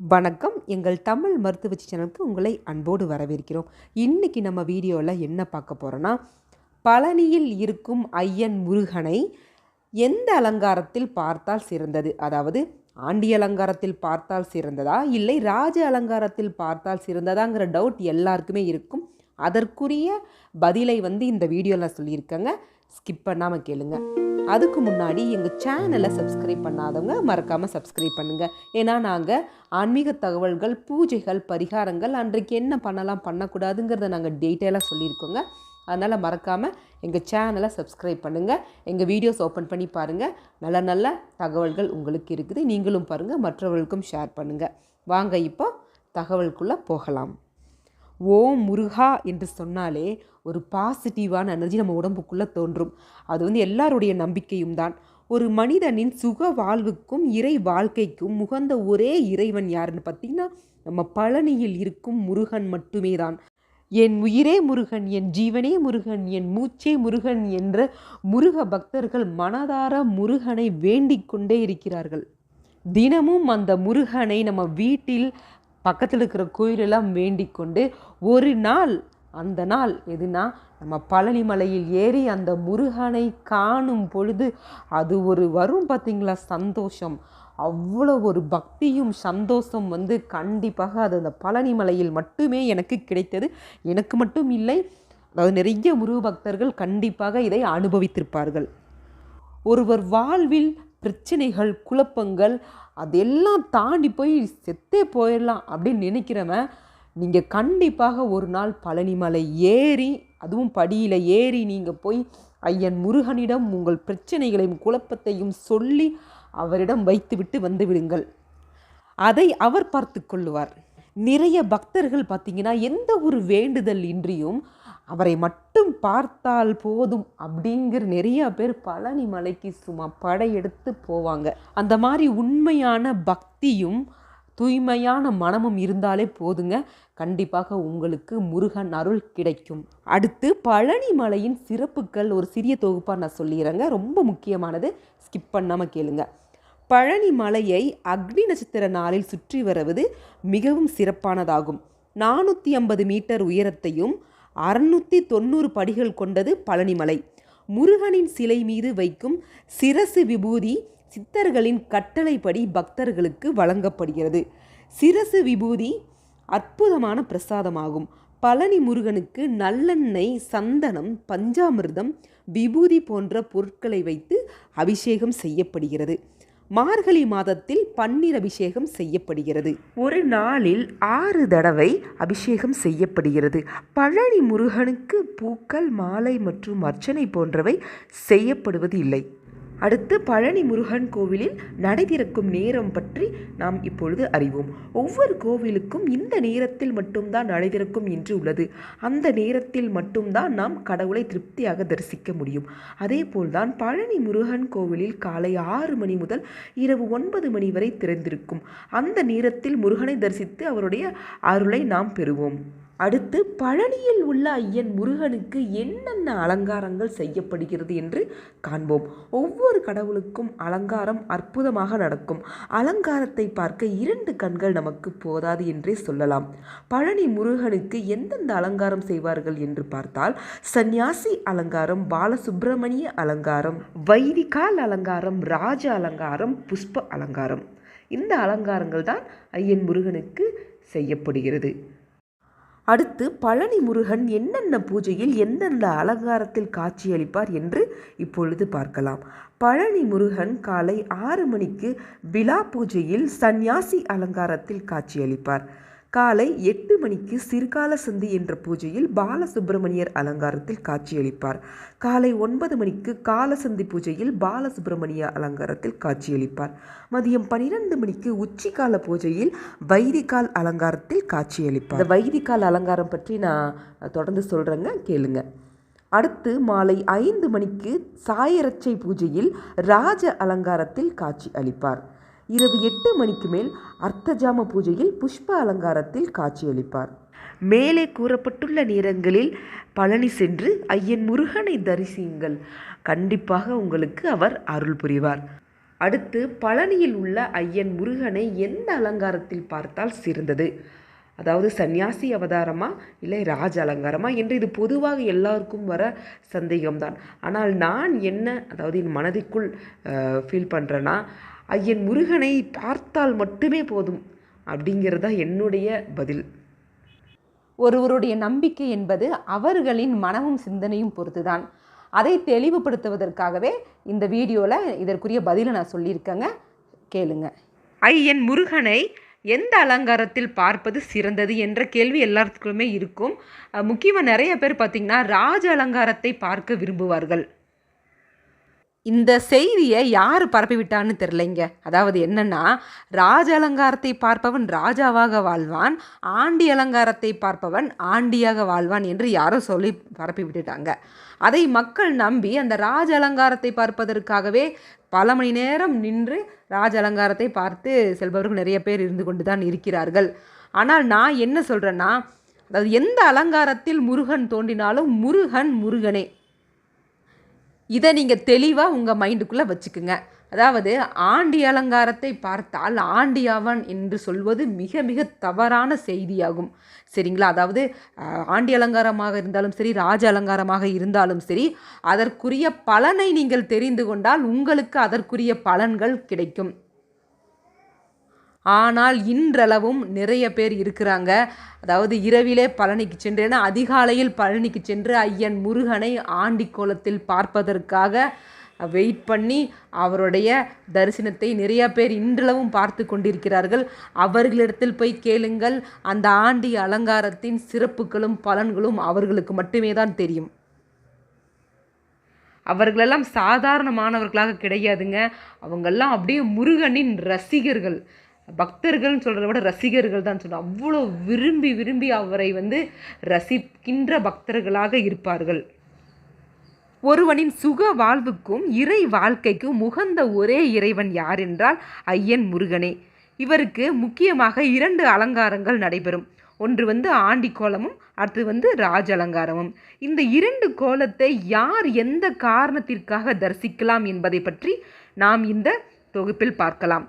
வணக்கம். எங்கள் தமிழ் மருத்துவ சேனலுக்கு உங்களை அன்போடு வரவேற்கிறோம். இன்னைக்கு நம்ம வீடியோவில் என்ன பார்க்க போகிறோன்னா பழனியில் இருக்கும் ஐயன் முருகனை எந்த அலங்காரத்தில் பார்த்தால் சிறந்தது? அதாவது ஆண்டி அலங்காரத்தில் பார்த்தால் சிறந்ததா? இல்லை ராஜ அலங்காரத்தில் பார்த்தால் சிறந்ததாங்கிற டவுட் எல்லாருக்குமே இருக்கும். அதற்குரிய பதிலை வந்து இந்த வீடியோவில் சொல்லியிருக்கேங்க. ஸ்கிப் பண்ணாமல் கேளுங்க. அதுக்கு முன்னாடி எங்கள் சேனலை சப்ஸ்கிரைப் பண்ணாதவங்க மறக்காமல் சப்ஸ்கிரைப் பண்ணுங்கள் ஏன்னா நாங்கள் ஆன்மீக தகவல்கள் பூஜைகள் பரிகாரங்கள் அன்றைக்கு என்ன பண்ணலாம் பண்ணக்கூடாதுங்கிறத நாங்கள் டீட்டெயிலாக சொல்லியிருக்கோங்க. அதனால் மறக்காமல் எங்கள் சேனலை சப்ஸ்கிரைப் பண்ணுங்கள் எங்கள் வீடியோஸ் ஓப்பன் பண்ணி பாருங்கள் நல்ல நல்ல தகவல்கள் உங்களுக்கு இருக்குது. நீங்களும் பாருங்கள் மற்றவர்களுக்கும் ஷேர் பண்ணுங்கள் வாங்க இப்போ தகவலுக்குள்ளே போகலாம். ஓம் முருகா என்று சொன்னாலே ஒரு பாசிட்டிவான எனர்ஜி நம்ம உடம்புக்குள்ளே தோன்றும். அது வந்து எல்லாருடைய நம்பிக்கையும் தான். ஒரு மனிதனின் சுக வாழ்வுக்கும் இறை வாழ்க்கைக்கும் முகந்த ஒரே இறைவன் யாருன்னு பார்த்தீங்கன்னா நம்ம பழனியில் இருக்கும் முருகன் மட்டுமே தான். என் உயிரே முருகன் என் ஜீவனே முருகன் என் மூச்சே முருகன் என்ற முருக பக்தர்கள் மனதார முருகனை வேண்டிக் கொண்டே இருக்கிறார்கள். தினமும் அந்த முருகனை நம்ம வீட்டில் பக்கத்தில் இருக்கிற கோயிலெல்லாம் வேண்டிக் கொண்டு ஒரு நாள் அந்த நாள் எதுனா நம்ம பழனி மலையில் ஏறி அந்த முருகனை காணும் பொழுது அது ஒரு வரும் பார்த்தீங்களா சந்தோஷம். அவ்வளோ ஒரு பக்தியும் சந்தோஷம் வந்து கண்டிப்பாக அது அந்த பழனி மலையில் மட்டுமே எனக்கு கிடைத்தது. எனக்கு மட்டும் இல்லை அதாவது நிறைய முருக பக்தர்கள் கண்டிப்பாக இதை அனுபவித்திருப்பார்கள். ஒருவர் வாழ்வில் பிரச்சனைகள் குழப்பங்கள் அதெல்லாம் தாண்டி போய் செத்தே போயிடலாம் அப்படின்னு நினைக்கிறவன் நீங்கள் கண்டிப்பாக ஒரு நாள் பழனிமலை ஏறி அதுவும் படியில் ஏறி நீங்கள் போய் ஐயன் முருகனிடம் உங்கள் பிரச்சனைகளையும் குழப்பத்தையும் சொல்லி அவரிடம் வைத்துவிட்டு வந்து விடுங்கள் அதை அவர் பார்த்து கொள்ளுவார். நிறைய பக்தர்கள் பார்த்தீங்கன்னா எந்த ஒரு வேண்டுதல் இன்றியும் அவரை மட்டும் பார்த்தால் போதும் அப்படிங்கிற நிறைய பேர் பழனி மலைக்கு சும்மா படையெடுத்து போவாங்க. அந்த மாதிரி உண்மையான பக்தியும் தூய்மையான மனமும் இருந்தாலே போதுங்க. கண்டிப்பாக உங்களுக்கு முருகன் அருள் கிடைக்கும். அடுத்து பழனி மலையின் சிறப்புகள் ஒரு சிறிய தொகுப்பாக நான் சொல்லிடுறேங்க ரொம்ப முக்கியமானது. ஸ்கிப் பண்ணாமல் கேளுங்க. பழனி மலையை அக்னி நட்சத்திர நாளில் சுற்றி வருவது மிகவும் சிறப்பானதாகும். நானூற்றி ஐம்பது மீட்டர் உயரத்தையும் அறுநூற்றி தொண்ணூறு படிகள் கொண்டது பழனிமலை முருகனின் சிலை மீது வைக்கும் சிரசு விபூதி சித்தர்களின் கட்டளைப்படி பக்தர்களுக்கு வழங்கப்படுகிறது. சிரசு விபூதி அற்புதமான பிரசாதமாகும். பழனி முருகனுக்கு நல்லெண்ணெய் சந்தனம் பஞ்சாமிர்தம் விபூதி போன்ற பொருட்களை வைத்து அபிஷேகம் செய்யப்படுகிறது. மார்கழி மாதத்தில் பன்னீர் அபிஷேகம் செய்யப்படுகிறது. ஒரு நாளில் ஆறு தடவை அபிஷேகம் செய்யப்படுகிறது. பழனி முருகனுக்கு பூக்கள் மாலை மற்றும் அர்ச்சனை போன்றவை செய்யப்படுவது இல்லை. அடுத்து பழனி முருகன் கோவிலில் நடை திறக்கும் நேரம் பற்றி நாம் இப்பொழுது அறிவோம். ஒவ்வொரு கோவிலுக்கும் இந்த நேரத்தில் மட்டும்தான் நடை திறக்கும் என்று உள்ளது. அந்த நேரத்தில் மட்டும்தான் நாம் கடவுளை திருப்தியாக தரிசிக்க முடியும். அதே போல்தான் பழனி முருகன் கோவிலில் காலை ஆறு மணி முதல் இரவு ஒன்பது மணி வரை திறந்திருக்கும். அந்த நேரத்தில் முருகனை தரிசித்து அவருடைய அருளை நாம் பெறுவோம். அடுத்து பழனியில் உள்ள ஐயன் முருகனுக்கு என்னென்ன அலங்காரங்கள் செய்யப்படுகிறது என்று காண்போம். ஒவ்வொரு கடவுளுக்கும் அலங்காரம் அற்புதமாக நடக்கும். அலங்காரத்தை பார்க்க இரண்டு கண்கள் நமக்கு போதாது என்றே சொல்லலாம். பழனி முருகனுக்கு எந்தெந்த அலங்காரம் செய்வார்கள் என்று பார்த்தால் சந்நியாசி அலங்காரம் பாலசுப்பிரமணிய அலங்காரம் வைதிகால் அலங்காரம் ராஜ அலங்காரம் புஷ்ப அலங்காரம். இந்த அலங்காரங்கள் தான் ஐயன் முருகனுக்கு செய்யப்படுகிறது. அடுத்து பழனி முருகன் என்னென்ன பூஜையில் எந்தெந்த அலங்காரத்தில் காட்சியளிப்பார் என்று இப்பொழுது பார்க்கலாம். பழனி முருகன் காலை ஆறு மணிக்கு விழா பூஜையில் சந்நியாசி அலங்காரத்தில் காட்சியளிப்பார். காலை எட்டு மணிக்கு சிறுகால சந்தி என்ற பூஜையில் பாலசுப்பிரமணியர் அலங்காரத்தில் காட்சியளிப்பார். காலை ஒன்பது மணிக்கு காலசந்தி பூஜையில் பாலசுப்பிரமணிய அலங்காரத்தில் காட்சியளிப்பார். மதியம் பனிரெண்டு மணிக்கு உச்சிக்கால பூஜையில் வைதிகால் அலங்காரத்தில் காட்சியளிப்பார். இந்த வைதிகால் அலங்காரம் பற்றி நான் தொடர்ந்து சொல்கிறேங்க கேளுங்க. அடுத்து மாலை ஐந்து மணிக்கு சாயரச்சை பூஜையில் ராஜ அலங்காரத்தில் காட்சி அளிப்பார் இரவு எட்டு மணிக்கு மேல் அர்த்தஜாம பூஜையில் புஷ்ப அலங்காரத்தில் காட்சியளிப்பார். மேலே கூறப்பட்டுள்ள நேரங்களில் பழனி சென்று ஐயன் முருகனை தரிசியுங்கள். கண்டிப்பாக உங்களுக்கு அவர் அருள் புரிவார். அடுத்து பழனியில் உள்ள ஐயன் முருகனை எந்த அலங்காரத்தில் பார்த்தால் சிறந்தது? அதாவது சந்நியாசி அவதாரமா? இல்லை ராஜ அலங்காரமா? என்று இது பொதுவாக எல்லாருக்கும் வர சந்தேகம்தான். ஆனால் நான் என்ன அதாவது என் மனதிற்குள் ஃபீல் பண்ணுறேன்னா ஐயன் முருகனை பார்த்தால் மட்டுமே போதும் அப்படிங்கிறதா என்னுடைய பதில். ஒருவருடைய நம்பிக்கை என்பது அவர்களின் மனமும் சிந்தனையும் பொறுத்துதான். அதை தெளிவுபடுத்துவதற்காகவே இந்த வீடியோவில் இதற்குரிய பதிலை நான் சொல்லியிருக்கேங்க. கேளுங்க. ஐயன் முருகனை எந்த அலங்காரத்தில் பார்ப்பது சிறந்தது என்ற கேள்வி எல்லாத்துக்குமே இருக்கும். முக்கியமாக நிறைய பேர் பார்த்திங்கன்னா ராஜ அலங்காரத்தை பார்க்க விரும்புவார்கள். இந்த செய்தியை யார் பரப்பிவிட்டான்னு தெரிலைங்க அதாவது என்னன்னா ராஜ அலங்காரத்தை பார்ப்பவன் ராஜாவாக வாழ்வான் ஆண்டி அலங்காரத்தை பார்ப்பவன் ஆண்டியாக வாழ்வான் என்று யாரோ சொல்லி பரப்பி விட்டுட்டாங்க அதை மக்கள் நம்பி அந்த ராஜ அலங்காரத்தை பார்ப்பதற்காகவே பல மணி நேரம் நின்று ராஜ அலங்காரத்தை பார்த்து செல்பவர்கள் நிறைய பேர் இருந்து கொண்டு தான் இருக்கிறார்கள். ஆனால் நான் என்ன சொல்கிறேன்னா அதாவது எந்த அலங்காரத்தில் முருகன் தோன்றினாலும் முருகன் முருகனே. இதை நீங்கள் தெளிவாக உங்கள் மைண்டுக்குள்ளே வச்சுக்குங்க. அதாவது ஆண்டி அலங்காரத்தை பார்த்தால் ஆண்டியாவன் என்று சொல்வது மிக மிக தவறான செய்தியாகும். சரிங்களா? அதாவது ஆண்டி அலங்காரமாக இருந்தாலும் சரி ராஜ அலங்காரமாக இருந்தாலும் சரி அதற்குரிய பலனை நீங்கள் தெரிந்து கொண்டால் உங்களுக்கு அதற்குரிய பலன்கள் கிடைக்கும். ஆனால் இன்றளவும் நிறைய பேர் இருக்கிறாங்க. அதாவது இரவிலே பழனிக்கு சென்று அதிகாலையில் பழனிக்கு சென்று ஐயன் முருகனை ஆண்டி கோலத்தில் பார்ப்பதற்காக வெயிட் பண்ணி அவருடைய தரிசனத்தை நிறைய பேர் இன்றளவும் பார்த்து கொண்டிருக்கிறார்கள். அவர்களிடத்தில் போய் கேளுங்கள் அந்த ஆண்டி அலங்காரத்தின் சிறப்புகளும் பலன்களும் அவர்களுக்கு மட்டுமே தான் தெரியும். அவர்களெல்லாம் சாதாரணமானவர்களாக கிடையாதுங்க. அவங்கெல்லாம் அப்படியே முருகனின் ரசிகர்கள். பக்தர்கள்னு சொல்கிறத விட ரசிகர்கள் தான் சொல்லணும் அவ்வளோ விரும்பி விரும்பி அவரை வந்து ரசிக்கின்ற பக்தர்களாக இருப்பார்கள். ஒருவனின் சுக வாழ்வுக்கும் இறை வாழ்க்கைக்கும் உகந்த ஒரே இறைவன் யார் என்றால் ஐயன் முருகனே. இவருக்கு முக்கியமாக இரண்டு அலங்காரங்கள் நடைபெறும். ஒன்று வந்து ஆண்டி கோலமும் அடுத்து வந்து ராஜ அலங்காரமும். இந்த இரண்டு கோலத்தை யார் எந்த காரணத்திற்காக தரிசிக்கலாம் என்பதை பற்றி நாம் இந்த தொகுப்பில் பார்க்கலாம்.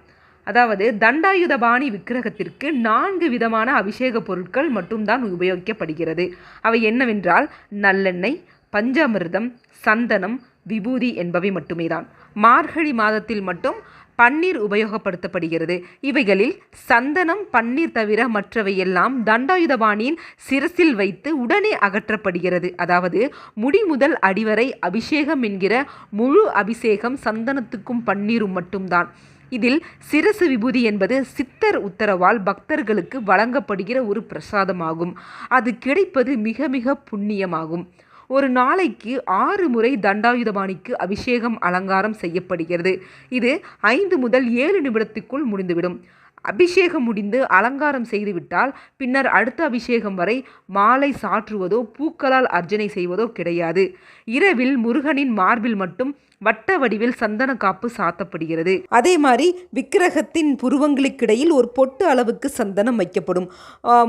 அதாவது தண்டாயுதபாணி விக்கிரகத்திற்கு நான்கு விதமான அபிஷேக பொருட்கள் மட்டும்தான் உபயோகிக்கப்படுகிறது. அவை என்னவென்றால் நல்லெண்ணெய் பஞ்சாமிர்தம் சந்தனம் விபூதி என்பவை மட்டுமே தான் மார்கழி மாதத்தில் மட்டும் பன்னீர் உபயோகப்படுத்தப்படுகிறது. இவைகளில் சந்தனம் பன்னீர் தவிர மற்றவையெல்லாம் தண்டாயுதபாணியின் சிரசில் வைத்து உடனே அகற்றப்படுகிறது. அதாவது முடி முதல் அடிவரை அபிஷேகம் என்கிற முழு அபிஷேகம் சந்தனத்துக்கும் பன்னீரும் மட்டும்தான். இதில் சிரசு விபூதி என்பது சித்தர் உத்தரவால் பக்தர்களுக்கு வழங்கப்படுகிற ஒரு பிரசாதமாகும். அது கிடைப்பது மிக மிக புண்ணியமாகும். ஒரு நாளைக்கு ஆறு முறை தண்டாயுதபாணிக்கு அபிஷேகம் அலங்காரம் செய்யப்படுகிறது. இது ஐந்து முதல் ஏழு நிமிடத்துக்குள் முடிந்துவிடும். அபிஷேகம் முடிந்து அலங்காரம் செய்துவிட்டால் பின்னர் அடுத்த அபிஷேகம் வரை மாலை சாற்றுவதோ பூக்களால் அர்ச்சனை செய்வதோ கிடையாது. இரவில் முருகனின் மார்பில் மட்டும் வட்ட வடிவில் சந்தன காப்பு சாத்தப்படுகிறது. அதே மாதிரி விக்கிரகத்தின் புருவங்களுக்கிடையில் ஒரு பொட்டு அளவுக்கு சந்தனம் வைக்கப்படும்.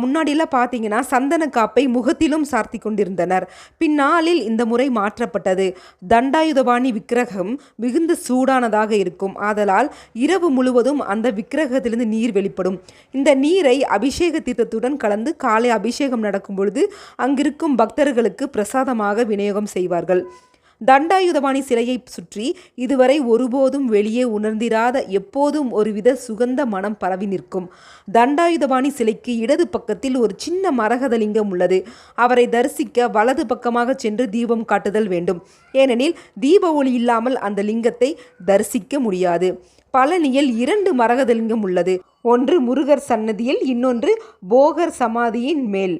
முன்னாடியெல்லாம் பார்த்தீங்கன்னா சந்தன காப்பை முகத்திலும் சார்த்தி கொண்டிருந்தனர். பின்னாளில் இந்த முறை மாற்றப்பட்டது. தண்டாயுதபாணி விக்கிரகம் மிகுந்த சூடானதாக இருக்கும். ஆதலால் இரவு முழுவதும் அந்த விக்கிரகத்திலிருந்து நீர் வெளிப்படும். இந்த நீரை அபிஷேக தீர்த்தத்துடன் கலந்து காலை அபிஷேகம் நடக்கும் பொழுது அங்கிருக்கும் பக்தர்களுக்கு பிரசாதமாக விநியோகம் செய்வார்கள். தண்டாயுதபாணி சிலையை சுற்றி இதுவரை ஒருபோதும் வெளியே உணர்ந்திராத எப்போதும் ஒருவித சுகந்த மனம் பரவி நிற்கும். தண்டாயுதபாணி சிலைக்கு இடது பக்கத்தில் ஒரு சின்ன மரகதலிங்கம் உள்ளது. அவரை தரிசிக்க வலது பக்கமாக சென்று தீபம் காட்டுதல் வேண்டும். ஏனெனில் தீப ஒளி இல்லாமல் அந்த லிங்கத்தை தரிசிக்க முடியாது. பழனியில் இரண்டு மரகதலிங்கம் உள்ளது. ஒன்று முருகர் சன்னதியில் இன்னொன்று போகர் சமாதியின் மேல்.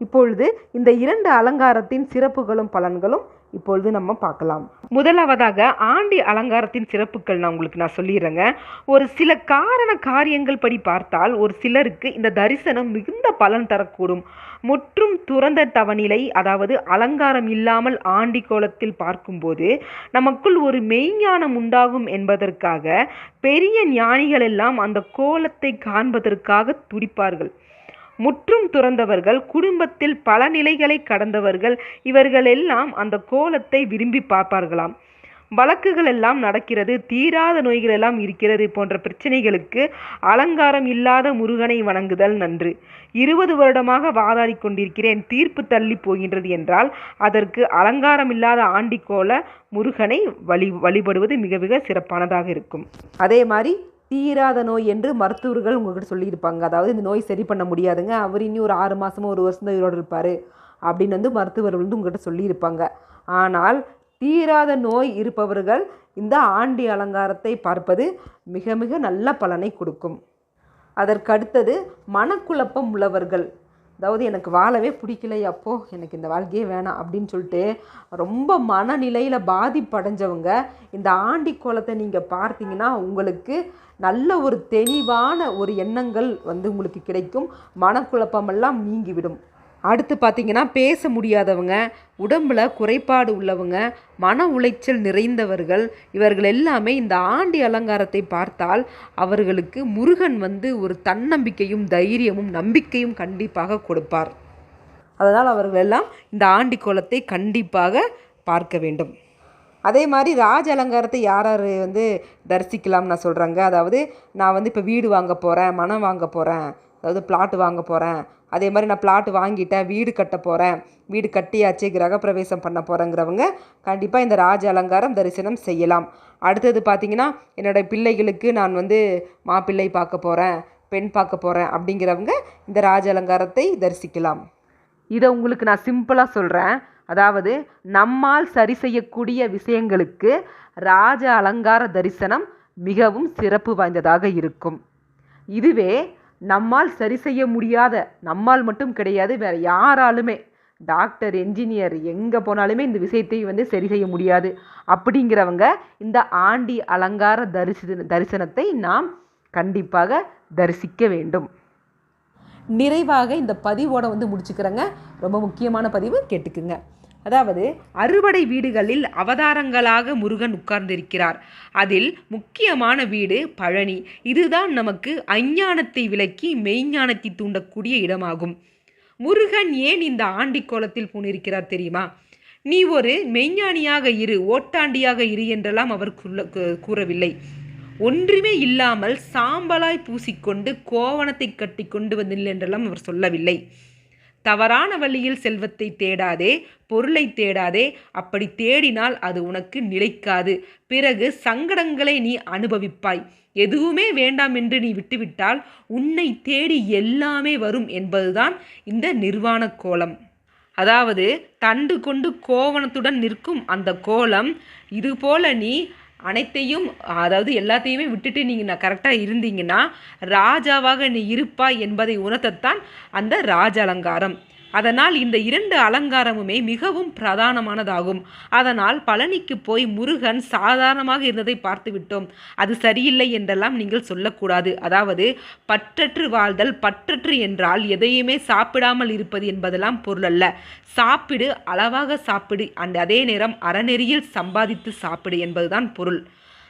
இப்பொழுது இந்த இரண்டு அலங்காரத்தின் சிறப்புகளும் பலன்களும் இப்பொழுது நம்ம பார்க்கலாம். முதலாவதாக ஆண்டி அலங்காரத்தின் சிறப்புகள் நான் உங்களுக்கு நான் சொல்லிடுறேங்க. ஒரு சில காரண காரியங்கள் படி பார்த்தால் ஒரு சிலருக்கு இந்த தரிசனம் மிகுந்த பலன் தரக்கூடும். முற்றும் துறந்த தவநிலை அதாவது அலங்காரம் இல்லாமல் ஆண்டி கோலத்தில் பார்க்கும்போது நமக்குள் ஒரு மெய்ஞானம் உண்டாகும் என்பதற்காக பெரிய ஞானிகள் எல்லாம் அந்த கோலத்தை காண்பதற்காக துடிப்பார்கள். முற்றும் துறந்தவர்கள் குடும்பத்தில் பல நிலைகளை கடந்தவர்கள் இவர்களெல்லாம் அந்த கோலத்தை விரும்பி பார்ப்பார்களாம். வழக்குகள் எல்லாம் நடக்கிறது தீராத நோய்கள் எல்லாம் இருக்கிறது போன்ற பிரச்சனைகளுக்கு அலங்காரம் இல்லாத முருகனை வணங்குதல் நன்று. இருபது வருடமாக வாதாடி கொண்டிருக்கிறேன் தீர்ப்பு தள்ளி போகின்றது என்றால் அதற்கு அலங்காரம் இல்லாத ஆண்டிக்கோல முருகனை வழி வழிபடுவது மிக மிக சிறப்பானதாக இருக்கும். அதே மாதிரி தீராத நோய் என்று மருத்துவர்கள் உங்கள்கிட்ட சொல்லியிருப்பாங்க. அதாவது இந்த நோய் சரி பண்ண முடியாதுங்க. அவர் இனி ஒரு ஆறு மாதமோ ஒரு வருஷம் தான் உயிரோடு இருப்பார் அப்படின்னு வந்து மருத்துவர்கள் வந்து உங்கள்கிட்ட சொல்லியிருப்பாங்க. ஆனால் தீராத நோய் இருப்பவர்கள் இந்த ஆண்டி அலங்காரத்தை பார்ப்பது மிக மிக நல்ல பலனை கொடுக்கும். அதற்கடுத்தது மனக்குழப்பம் உள்ளவர்கள். அதாவது எனக்கு வாழவே பிடிக்கலை அப்போ எனக்கு இந்த வாழ்க்கையே வேணாம் அப்படின்னு சொல்லிட்டு ரொம்ப மனநிலையில் பாதிப்படைஞ்சவங்க இந்த ஆண்டி கோலத்தை நீங்கள் பார்த்தீங்கன்னா உங்களுக்கு நல்ல ஒரு தெளிவான ஒரு எண்ணங்கள் வந்து உங்களுக்கு கிடைக்கும். மனக்குழப்பமெல்லாம் நீங்கிவிடும். அடுத்து பார்த்தீங்கன்னா பேச முடியாதவங்க உடம்பில் குறைபாடு உள்ளவங்க மன உளைச்சல் நிறைந்தவர்கள் இவர்கள் எல்லாமே இந்த ஆண்டி அலங்காரத்தை பார்த்தால் அவர்களுக்கு முருகன் வந்து ஒரு தன்னம்பிக்கையும் தைரியமும் நம்பிக்கையும் கண்டிப்பாக கொடுப்பார். அதனால் அவர்கள் எல்லாம் இந்த ஆண்டி கோலத்தை கண்டிப்பாக பார்க்க வேண்டும். அதே மாதிரி ராஜ அலங்காரத்தை யார் யார் வந்து தரிசிக்கலாம்னு நான் சொல்கிறேங்க அதாவது நான் வந்து இப்போ வீடு வாங்க போகிறேன் மனம் வாங்க போகிறேன் அதாவது பிளாட் வாங்க போகிறேன் அதே மாதிரி நான் பிளாட் வாங்கிட்டேன் வீடு கட்ட போகிறேன் வீடு கட்டியாச்சு கிரகப்பிரவேசம் பண்ண போகிறேங்கிறவங்க கண்டிப்பாக இந்த ராஜ அலங்காரம் தரிசனம் செய்யலாம். அடுத்தது பார்த்திங்கன்னா என்னோடய பிள்ளைகளுக்கு நான் வந்து மாப்பிள்ளை பார்க்க போகிறேன் பெண் பார்க்க போகிறேன் அப்படிங்கிறவங்க இந்த ராஜ அலங்காரத்தை தரிசிக்கலாம். இதை உங்களுக்கு நான் சிம்பிளாக சொல்கிறேன் அதாவது நம்மால் சரி செய்யக்கூடிய விஷயங்களுக்கு ராஜ அலங்கார தரிசனம் மிகவும் சிறப்பு வாய்ந்ததாக இருக்கும். இதுவே நம்மால் சரி செய்ய முடியாத நம்மால் மட்டும் கிடையாது வேறு யாராலுமே. டாக்டர் என்ஜினியர் எங்கே போனாலுமே இந்த விஷயத்தை வந்து சரி செய்ய முடியாது. அப்படிங்கிறவங்க இந்த ஆண்டி அலங்கார தரிசி தரிசனத்தை நாம் கண்டிப்பாக தரிசிக்க வேண்டும். நிறைவாக இந்த பதிவோட வந்து முடிச்சுக்கிறேங்க. ரொம்ப முக்கியமான பதிவு கேட்டுக்குங்க. அதாவது அறுபடை வீடுகளில் அவதாரங்களாக முருகன் உட்கார்ந்திருக்கிறார். அதில் முக்கியமான வீடு பழனி. இதுதான் நமக்கு அஞ்ஞானத்தை விலக்கி மெய்ஞானத்தை தூண்டக்கூடிய இடமாகும். முருகன் ஏன் இந்த ஆண்டி கோலத்தில் பூணிருக்கிறார் தெரியுமா? நீ ஒரு மெய்ஞானியாக இரு ஓட்டாண்டியாக இரு என்றெல்லாம் அவர் கூறவில்லை. ஒன்றுமே இல்லாமல் சாம்பலாய் பூசிக்கொண்டு கோவணத்தை கட்டி கொண்டு வந்தில்லை என்றெல்லாம் அவர் சொல்லவில்லை. தவறான வழியில் செல்வத்தை தேடாதே பொருளை தேடாதே அப்படி தேடினால் அது உனக்கு நிலைக்காது. பிறகு சங்கடங்களை நீ அனுபவிப்பாய். எதுவுமே வேண்டாம் என்று நீ விட்டுவிட்டால் உன்னை தேடி எல்லாமே வரும் என்பதுதான் இந்த நிர்வாண கோலம். அதாவது தண்டு கொண்டு கோவணத்துடன் நிற்கும் அந்த கோலம் இதுபோல நீ அனைத்தையும் அதாவது எல்லாத்தையுமே விட்டுட்டு நீங்கள் நான் கரெக்டாக இருந்தீங்கன்னா ராஜாவாக நீ இருப்பாய் என்பதை உணர்த்தத்தான் அந்த ராஜ அலங்காரம் அதனால் இந்த இரண்டு அலங்காரமுமே மிகவும் பிரதானமானதாகும். அதனால் பழனிக்கு போய் முருகன் சாதாரணமாக இருந்ததை பார்த்து விட்டோம். அது சரியில்லை என்றெல்லாம் நீங்கள் சொல்லக்கூடாது. அதாவது பற்றற்று வாழ்தல் பற்றற்று என்றால் எதையுமே சாப்பிடாமல் இருப்பது என்பதெல்லாம் பொருள் அல்ல. சாப்பிடு அளவாக சாப்பிடு அந்த அதே நேரம் அறநெறியில் சம்பாதித்து சாப்பிடு என்பதுதான் பொருள்.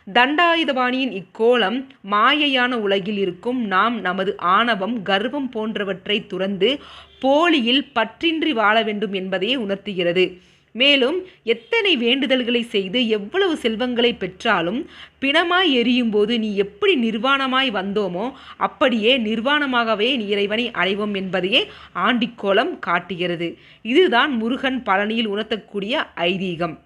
தண்டாயுதபாணியின் இக்கோலம் மாயையான உலகில் இருக்கும் நாம் நமது ஆணவம் கர்வம் போன்றவற்றை துறந்து போலியில் பற்றின்றி வாழ வேண்டும் என்பதையே உணர்த்துகிறது. மேலும் எத்தனை வேண்டுதல்களை செய்து எவ்வளவு செல்வங்களை பெற்றாலும் பிணமாய் எரியும் போது நீ எப்படி நிர்வாணமாய் வந்தோமோ அப்படியே நிர்வாணமாகவே இறைவனை அடைவோம் என்பதையே ஆண்டிக்கோலம் காட்டுகிறது. இதுதான் முருகன் பழனியில் உணர்த்தக்கூடிய ஐதீகம்.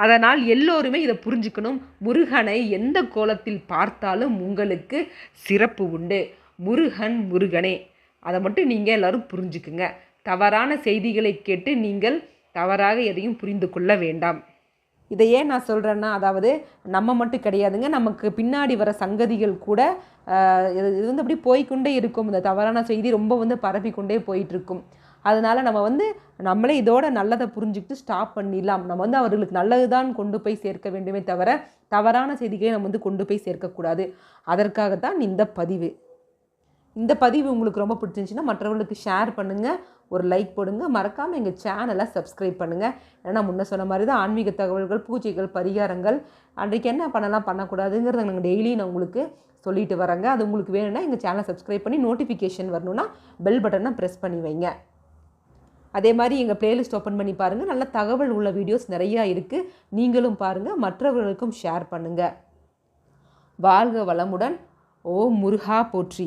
அதனால் எல்லோருமே இதை புரிஞ்சுக்கணும். முருகனை எந்த கோலத்தில் பார்த்தாலும் உங்களுக்கு சிறப்பு உண்டு. முருகன் முருகனே. அதை மட்டும் நீங்கள் எல்லோரும் புரிஞ்சுக்குங்க. தவறான செய்திகளை கேட்டு நீங்கள் தவறாக எதையும் புரிந்து கொள்ள வேண்டாம். இதை ஏன் நான் சொல்கிறேன்னா அதாவது நம்ம மட்டும் கிடையாதுங்க. நமக்கு பின்னாடி வர சங்கதிகள் கூட இது வந்து அப்படி போய்கொண்டே இருக்கும். இந்த தவறான செய்தி ரொம்ப வந்து பரப்பிக்கொண்டே போயிட்டுருக்கும் அதனால் நம்ம வந்து நம்மளே இதோட நல்லதை புரிஞ்சுக்கிட்டு ஸ்டாப் பண்ணிடலாம். நம்ம வந்து அவர்களுக்கு நல்லது தான் கொண்டு போய் சேர்க்க வேண்டுமே தவிர தவறான செய்திகளை நம்ம வந்து கொண்டு போய் சேர்க்கக்கூடாது. அதற்காகத்தான் இந்த பதிவு. இந்த பதிவு உங்களுக்கு ரொம்ப பிடிச்சிருந்துச்சின்னா மற்றவர்களுக்கு ஷேர் பண்ணுங்கள் ஒரு லைக் போடுங்க. மறக்காமல் எங்கள் சேனலை சப்ஸ்கிரைப் பண்ணுங்கள் ஏன்னா முன்ன சொன்ன மாதிரி தான் ஆன்மீக தகவல்கள் பூஜைகள் பரிகாரங்கள் அன்றைக்கு என்ன பண்ணலாம் பண்ணக்கூடாதுங்கிறத நாங்கள் டெய்லி நான் உங்களுக்கு சொல்லிட்டு வரேங்க. அது உங்களுக்கு வேணும்னா எங்கள் சேனலை சப்ஸ்கிரைப் பண்ணி நோட்டிஃபிகேஷன் வரணும்னா பெல் பட்டனை ப்ரெஸ் பண்ணி வைங்க. அதே மாதிரி எங்கள் பிளேலிஸ்ட் ஓப்பன் பண்ணி பாருங்கள் நல்ல தகவல் உள்ள வீடியோஸ் நிறையா இருக்குது நீங்களும் பாருங்கள் மற்றவர்களுக்கும் ஷேர் பண்ணுங்கள் வாழ்க வளமுடன். ஓ முருகா போற்றி.